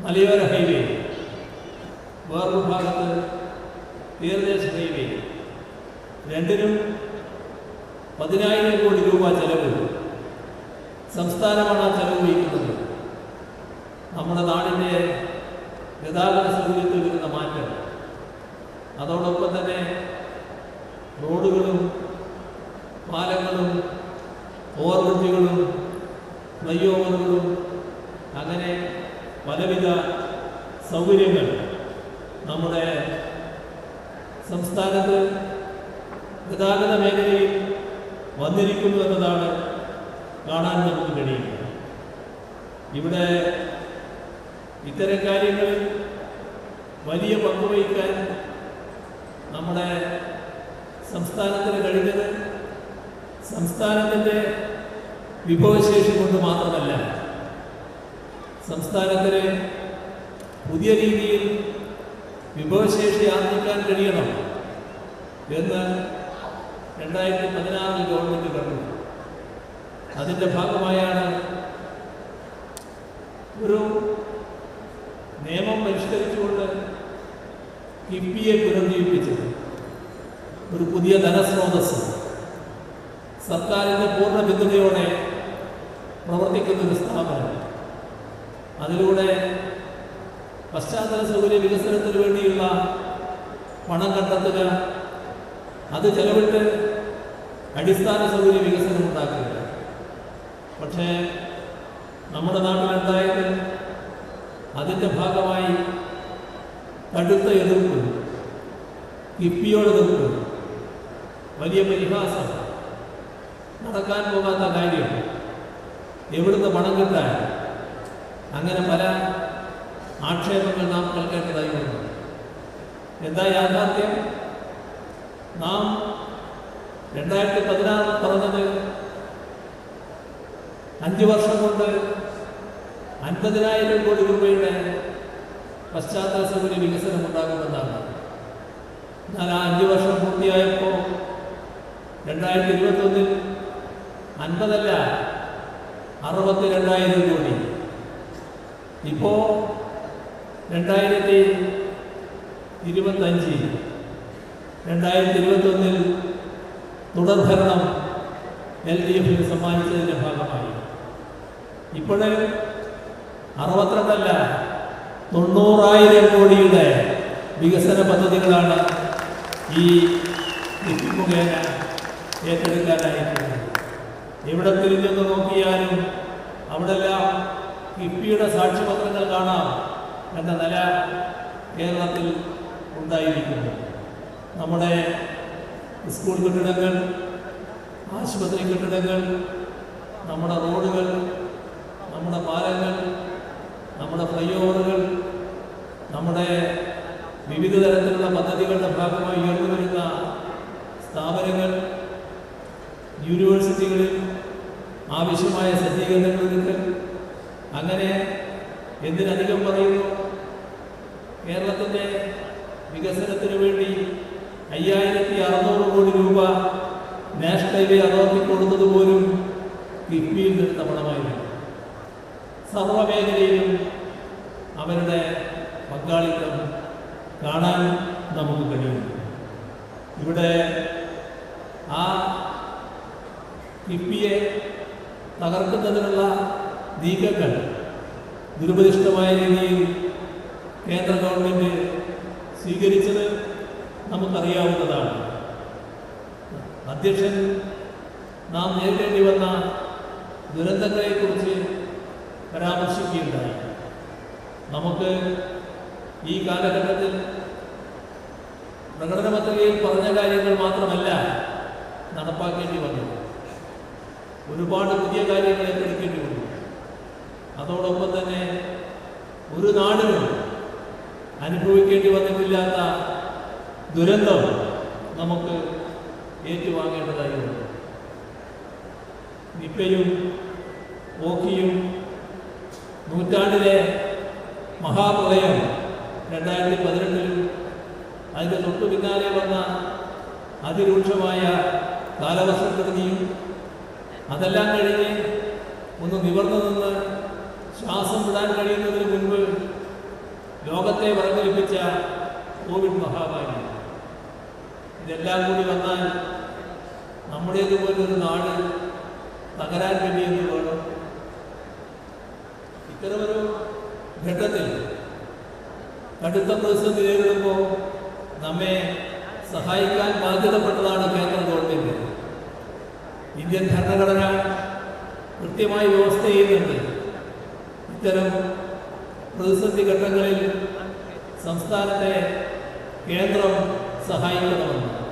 മലയോര ഹൈവേ. വേറൊരു ഭാഗത്ത് തീരദേശ ഹൈവേ. രണ്ടിനും പതിനായിരം കോടി രൂപ ചെലവ്. സംസ്ഥാനമാണ് ആ ചെലവ് വഹിക്കുന്നത്. നമ്മുടെ നാടിന്റെ ഗതാഗത സൗകര്യത്തിൽ വരുന്ന മാറ്റം. അതോടൊപ്പം തന്നെ റോഡുകളും പാലങ്ങളും ഓവർബ്രിഡ്ജുകളും ഫ്ലൈ ഓവറുകളും പലവിധ സൗകര്യങ്ങൾ നമ്മുടെ സംസ്ഥാനത്ത് ഗതാഗത മേഖലയിൽ വന്നിരിക്കുന്നു എന്നതാണ് കാണാൻ നമുക്ക് കഴിയുന്നത്. ഇവിടെ ഇത്തരം കാര്യങ്ങളിൽ വലിയ പങ്കുവഹിക്കാൻ നമ്മുടെ സംസ്ഥാനത്തിന് കഴിഞ്ഞത് സംസ്ഥാനത്തിന്റെ വിഭവശേഷി കൊണ്ട് മാത്രമല്ല. സംസ്ഥാനത്തിന് പുതിയ രീതിയിൽ വിഭവശേഷി ആർജിക്കാൻ കഴിയണം എന്ന് രണ്ടായിരത്തി പതിനാറിൽ ഗവൺമെന്റ് കണ്ടു അതിന്റെ ഭാഗമായാണ് ഒരു നിയമം പരിഷ്കരിച്ചുകൊണ്ട് കിഫ്ബിയെ പുനർജീവിപ്പിച്ചത്. ഒരു പുതിയ ധനസ്രോതസ് സർക്കാരിന്റെ പൂർണ പിന്തുണയോടെ പ്രവർത്തിക്കുന്ന ഒരു സ്ഥാപനം. അതിലൂടെ പശ്ചാത്തല സൗകര്യ വികസനത്തിന് വേണ്ടിയുള്ള പണം കണ്ടെത്തുക അത് ചെലവിട്ട് അടിസ്ഥാന സൗകര്യ വികസനം ഉണ്ടാക്കുക. പക്ഷേ നമ്മുടെ നാട്ടിലുണ്ടായത് അതിന്റെ ഭാഗമായി കടുത്ത എതിർപ്പ് കിപ്പിയോട് എതിർപ്പ് വലിയ പരിഹാസം നടക്കാൻ പോകാത്ത കാര്യം എവിടുന്ന് പണം കിട്ടാൻ അങ്ങനെ പല ആക്ഷേപങ്ങൾ നാം കേൾക്കേണ്ടതായി വരുന്നു. എന്താ യാഥാർത്ഥ്യം? നാം രണ്ടായിരത്തി പതിനാറിൽ പറഞ്ഞത് അഞ്ച് വർഷം കൊണ്ട് അൻപതിനായിരം കോടി രൂപയുടെ പശ്ചാത്തല സൗകര്യ വികസനം ഉണ്ടാകുമെന്നാണ്. എന്നാൽ ആ അഞ്ച് വർഷം പൂർത്തിയായപ്പോൾ രണ്ടായിരത്തി ഇരുപത്തൊന്നിൽ അൻപതല്ല അറുപത്തി രണ്ടായിരം കോടി. ഇപ്പോൾ രണ്ടായിരത്തി ഇരുപത്തഞ്ചിൽ രണ്ടായിരത്തി ഇരുപത്തൊന്നിൽ തുടർഭരണം എൽ ഡി എഫിന് സമ്മാനിച്ചതിന്റെ ഭാഗമായി. ഇപ്പോഴും അറുപത്തിരണ്ടല്ല തൊണ്ണൂറായിരം കോടിയുടെ വികസന പദ്ധതികളാണ് ഈ മുഖേന ഏറ്റെടുക്കാനായിട്ടുള്ളത് എവിടെ തിരിഞ്ഞെന്ന് നോക്കിയാലും അവിടെല്ലാം കിഫ്ബിയുടെ സാക്ഷ്യപത്രങ്ങൾ കാണാം എന്ന നില കേരളത്തിൽ ഉണ്ടായിരിക്കുന്നു. നമ്മുടെ സ്കൂൾ കെട്ടിടങ്ങൾ ആശുപത്രി കെട്ടിടങ്ങൾ നമ്മുടെ റോഡുകൾ നമ്മുടെ പാലങ്ങൾ നമ്മുടെ ഫ്ലൈ ഓവറുകൾ നമ്മുടെ വിവിധ തരത്തിലുള്ള പദ്ധതികളുടെ ഭാഗമായി ഉയർന്നു വരുന്ന സ്ഥാപനങ്ങൾ യൂണിവേഴ്സിറ്റികളിൽ ആവശ്യമായ സജ്ജീകരണങ്ങൾ അങ്ങനെ എന്തിനധികം പറയുന്നു കേരളത്തിന്റെ വികസനത്തിന് വേണ്ടി അയ്യായിരത്തി അറുന്നൂറ് കോടി രൂപ നാഷണൽ ഹൈവേ അതോറിറ്റി കൊടുത്തത് പോലും കിഫ്ബിയിൽ നിന്ന് സർവമേഖലയിലും അവരുടെ പങ്കാളിത്തം കാണാൻ നമുക്ക് കഴിയും. ഇവിടെ ആ കിഫ്ബിയെ തകർക്കുന്നതിനുള്ള നീക്കങ്ങൾ ദുരുപദിഷ്ടമായ രീതിയിൽ കേന്ദ്ര ഗവൺമെന്റ് സ്വീകരിച്ചത് നമുക്കറിയാവുന്നതാണ്. അധ്യക്ഷൻ നാം നേരിടേണ്ടി വന്ന ദുരന്തങ്ങളെക്കുറിച്ച് പരാമർശിക്കുകയുണ്ടായി. നമുക്ക് ഈ കാലഘട്ടത്തിൽ പ്രകടന പത്രികയിൽ പറഞ്ഞ കാര്യങ്ങൾ മാത്രമല്ല നടപ്പാക്കേണ്ടി വന്നത്. ഒരുപാട് പുതിയ കാര്യങ്ങളെ ഏറ്റെടുക്കേണ്ടി വന്നു അതോടൊപ്പം തന്നെ ഒരു നാടിനും അനുഭവിക്കേണ്ടി വന്നിട്ടില്ലാത്ത ദുരന്തം നമുക്ക് ഏറ്റുവാങ്ങേണ്ടതായിട്ടുണ്ട്. നിപ്പയും ഓക്കിയും നൂറ്റാണ്ടിലെ മഹാപ്രളയം രണ്ടായിരത്തി പതിനെട്ടിലും അതിന്റെ തൊട്ടു പിന്നാലെ വന്ന അതിരൂക്ഷമായ കാലവർഷക്കെടുതിയും അതെല്ലാം കഴിഞ്ഞ് ഒന്ന് നിവർന്നു നിന്ന് ശ്വാസം വിടാൻ കഴിയുന്നതിന് മുൻപ് ലോകത്തെ വർദ്ധിപ്പിച്ച കോവിഡ് മഹാമാരി. ഇതെല്ലാം കൂടി വന്നാൽ നമ്മുടേതുപോലൊരു നാട് തകരാൻ കഴിയുമെന്ന് വേണം. ഇത്തരമൊരു ഘട്ടത്തിൽ കടുത്ത പ്രതിസന്ധി നേരിടുമ്പോൾ നമ്മെ സഹായിക്കാൻ ബാധ്യതപ്പെട്ടതാണ് കേന്ദ്ര ഗവൺമെന്റ്. ഇന്ത്യൻ ഭരണഘടന കൃത്യമായി വ്യവസ്ഥ ചെയ്യുന്നുണ്ട്. ഇത്തരം പ്രതിസന്ധി ഘട്ടങ്ങളിൽ സംസ്ഥാനത്തെ കേന്ദ്രം സഹായിക്കണമെന്ന്.